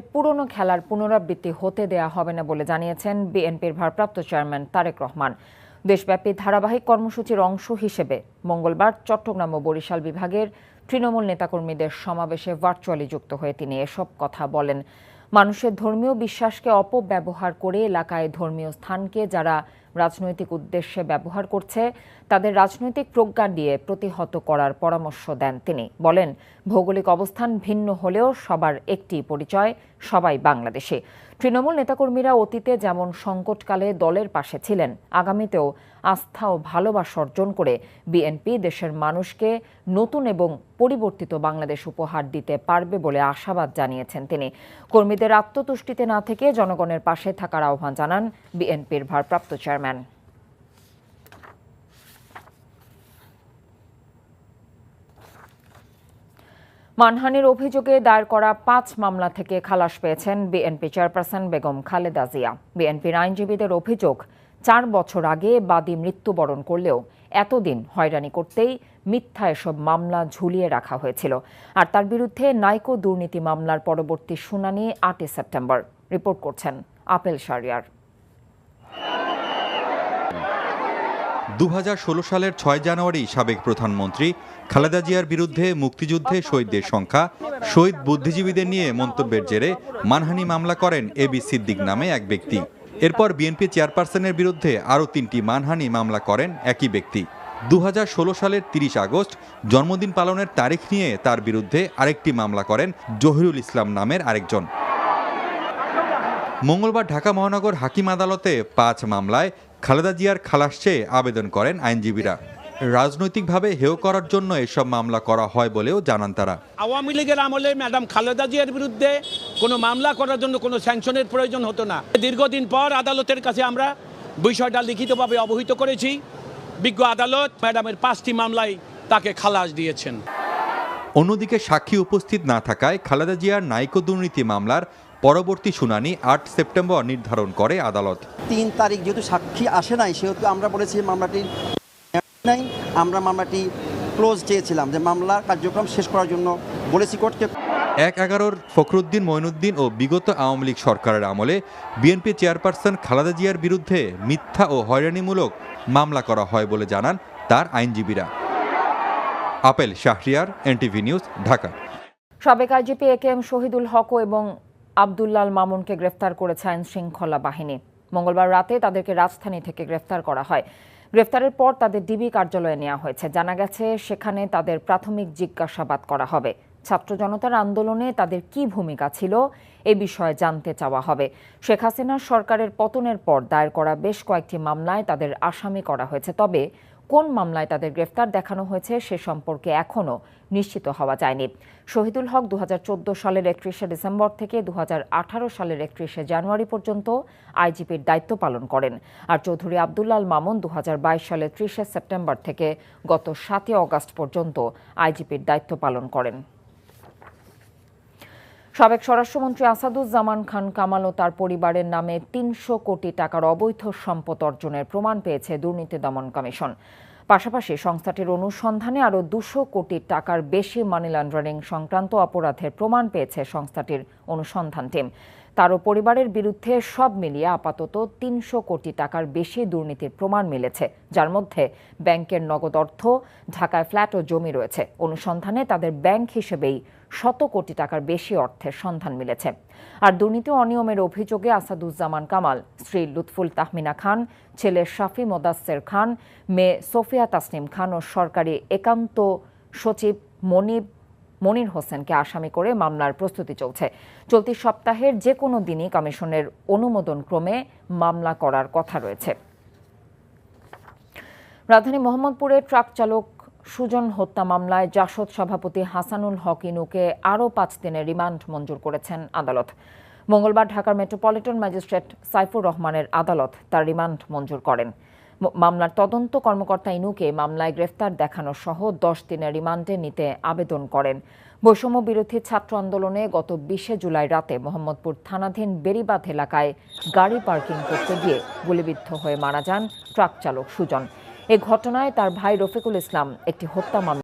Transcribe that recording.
পুরনো খেলার পুনরাবৃত্তি হতে দেয়া হবে না বলে জানিয়েছেন বিএনপির ভারপ্রাপ্ত চেয়ারম্যান তারেক রহমান। দেশব্যাপী ধারাবাহিক কর্মসূচির অংশ হিসেবে মঙ্গলবার চট্টগ্রাম ও বরিশাল বিভাগের তৃণমূল নেতাকর্মীদের সমাবেশে ভার্চুয়ালি যুক্ত হয়ে তিনি এসব কথা বলেন। মানুষের ধর্মীয় বিশ্বাসকে অপব্যবহার করে এলাকায় ধর্মীয় স্থানকে যারা রাজনৈতিক উদ্দেশ্যে ব্যবহার করছে, তাদের রাজনৈতিক প্রজ্ঞা দিয়ে প্রতিহত করার পরামর্শ দেন তিনি। বলেন, ভৌগোলিক অবস্থান ভিন্ন হলেও সবার একটি পরিচয়, সবাই বাংলাদেশে। তৃণমূল নেতাকর্মীরা অতীতে যেমন সংকটকালে দলের পাশে ছিলেন, আগামীতেও আস্থা ও ভালোবাসা অর্জন করে বিএনপি দেশের মানুষকে নতুন এবং পরিবর্তিত বাংলাদেশ উপহার দিতে পারবে বলে আশাবাদ জানিয়েছেন তিনি। কর্মীদের আত্মতুষ্টিতে না থেকে জনগণের পাশে থাকার আহ্বান জানান বিএনপির ভারপ্রাপ্ত চেয়ারম্যান মানহানির অভিযোগে দায়ের করা পাঁচ মামলা থেকে খালাস পেয়েছেন বিএনপি চেয়ারপারসন বেগম খালেদা জিয়া। বিএনপির আইনজীবীদের অভিযোগ, চার বছর আগে বাদী মৃত্যুবরণ করলেও এতদিন হয়রানি করতেই মিথ্যা এসব মামলা ঝুলিয়ে রাখা হয়েছিল। আর তার বিরুদ্ধে নাইকো দুর্নীতি মামলার পরবর্তী শুনানি আটই সেপ্টেম্বর। রিপোর্ট করছেন আপেল শারিয়ার দু হাজার ষোলো সালের ছয় জানুয়ারি সাবেক প্রধানমন্ত্রী খালেদা জিয়ার বিরুদ্ধে মুক্তিযুদ্ধে শহীদদের সংখ্যা, শহীদ বুদ্ধিজীবীদের নিয়ে মন্তব্যের জেরে মানহানি মামলা করেন এবি সিদ্দিক নামে এক ব্যক্তি। এরপর বিএনপি চেয়ারপারসনের বিরুদ্ধে আরও তিনটি মানহানি মামলা করেন একই ব্যক্তি। দু হাজার ষোলো সালের তিরিশ আগস্ট, জন্মদিন পালনের তারিখ নিয়ে তার বিরুদ্ধে আরেকটি মামলা করেন জহিরুল ইসলাম নামের আরেকজন। মঙ্গলবার ঢাকা মহানগর হাকিম আদালতে পাঁচ মামলায় খালেদা জিয়ার খালাস চেয়ে আবেদন করেন আইনজীবীরা। রাজনৈতিকভাবে হেয় করার জন্য এসব মামলা করা হয় বলেও জানান তারা। আওয়ামী লীগের আমলে ম্যাডাম খালেদা জিয়ার বিরুদ্ধে কোনো মামলা করার জন্য কোনো স্যাংশনের প্রয়োজন হতো না। দীর্ঘদিন পর আদালতের কাছে আমরা বিষয়টা লিখিতভাবে অবহিত করেছি। বিজ্ঞ আদালত ম্যাডামের পাঁচটি মামলায় তাকে খালাস দিয়েছেন। অন্যদিকে সাক্ষী উপস্থিত না থাকায় খালেদা জিয়ার নাইকো দুর্নীতি মামলার পরবর্তী শুনানি আট সেপ্টেম্বর নির্ধারণ করে আদালত। তিন তারিখ যেহেতু সাক্ষী আসে নাই সেহেতু আমরা বলেছি মামলাটি নাই। আমরা মামলাটি ক্লোজ চেয়েছিলাম যে মামলার কার্যক্রম শেষ করার জন্য বলেছি কোর্টকে। এক এগারোর ফখরুদ্দিন মঈনুদ্দিন ও বিগত আওয়ামী লীগ সরকারের আমলে বিএনপি চেয়ারপারসন খালেদা জিয়ার বিরুদ্ধে মিথ্যা ও হয়রানিমূলক মামলা করা হয় বলে জানান তার আইনজীবীরা। Apel Shahriar NTV news Dhaka. সাবেক IGP A K M Shahidul Haque এবং আবদুল্লাল মামুনকে গ্রেফতার করেছে আইন শৃঙ্খলা বাহিনী। মঙ্গলবার রাতে তাদেরকে রাজধানী থেকে গ্রেফতার করা হয়। গ্রেফতারের পর তাদের ডিবি কার্যালয়ে নেওয়া হয়েছে। জানা গেছে, সেখানে তাদের প্রাথমিক জিজ্ঞাসাবাদ করা হবে। ছাত্র জনতার আন্দোলনে তাদের কি ভূমিকা ছিল, এ বিষয়ে জানতে চাওয়া হবে। শেখ হাসিনার সরকারের পতনের পর দায়ের করা বেশ কয়েকটি মামলায় তাদের আসামি করা হয়েছে। তবে কোন মামলায় তাদের গ্রেফতার দেখানো হয়েছে সে সম্পর্কে এখনও নিশ্চিত হওয়া যায়নি। শহীদুল হক দু হাজার চোদ্দ সালের একত্রিশে ডিসেম্বর থেকে দু হাজার আঠারো সালের একত্রিশে জানুয়ারি পর্যন্ত আইজিপির দায়িত্ব পালন করেন আর চৌধুরী আবদুল্লাল মামুন দু হাজার বাইশ সালের ত্রিশে সেপ্টেম্বর থেকে গত সাতই অগাস্ট পর্যন্ত আইজিপির দায়িত্ব পালন করেন। সাবেক স্বরাষ্ট্রমন্ত্রী আসাদুজ্জামান খান কামাল ও তার পরিবারের নামে তিনশো কোটি টাকার অবৈধ সম্পদ অর্জনের প্রমাণ পেয়েছে দুর্নীতি দমন কমিশন। পাশাপাশি সংস্থাটির অনুসন্ধানে আরও দুশো কোটি টাকার বেশি মানি লন্ডারিং সংক্রান্ত অপরাধের প্রমাণ পেয়েছে সংস্থাটির অনুসন্ধান টিম তারও পরিবারের বিরুদ্ধে সব মিলিয়ে আপাতত তিনশো কোটি টাকার বেশি দুর্নীতির প্রমাণ মিলেছে, যার মধ্যে ব্যাংকের নগদ অর্থ, ঢাকায় ফ্ল্যাট ও জমি রয়েছে। অনুসন্ধানে তাদের ব্যাংক হিসেবেই শত কোটি টাকার বেশি অর্থের সন্ধান মিলেছে। আর দুর্নীতি অনিয়মের অভিযোগে আসাদুজ্জামান কামাল, স্ত্রী লুৎফুল তাহমিনা খান, ছেলে শাফি মোদাস্সের খান, মেয়ে সোফিয়া তাসনিম খান ও সরকারি একান্ত সচিব মনিব মনির হোসেনকে আসামি করে মামলার প্রস্তুতি চলছে। চলতি সপ্তাহের যে কোনো দিনই কমিশনের অনুমোদন ক্রমে মামলা করার কথা রয়েছে। রাজধানী মোহাম্মদপুরে ট্রাক চালক সুজন হত্যা মামলায় জাসদ সভাপতি হাসানুল হক ইনুকে আরও পাঁচ দিনের রিমান্ড মঞ্জুর করেছেন আদালত। মঙ্গলবার ঢাকার মেট্রোপলিটন ম্যাজিস্ট্রেট সাইফুর রহমানের আদালত তার রিমান্ড মঞ্জুর করেন। মামলার তদন্ত কর্মকর্তা ইনুকে মামলায় গ্রেফতার দেখানো সহ দশ দিনের রিমান্ডে নিতে আবেদন করেন। বৈষম্য বিরোধী ছাত্র আন্দোলনে গত বিশে জুলাই রাতে মোহাম্মদপুর থানাধীন বেরিবাঁধ এলাকায় গাড়ি পার্কিং করতে গিয়ে গুলিবিদ্ধ হয়ে মারা যান ট্রাক চালক সুজন। এ ঘটনায় তার ভাই রফিকুল ইসলাম একটি হত্যা মামলা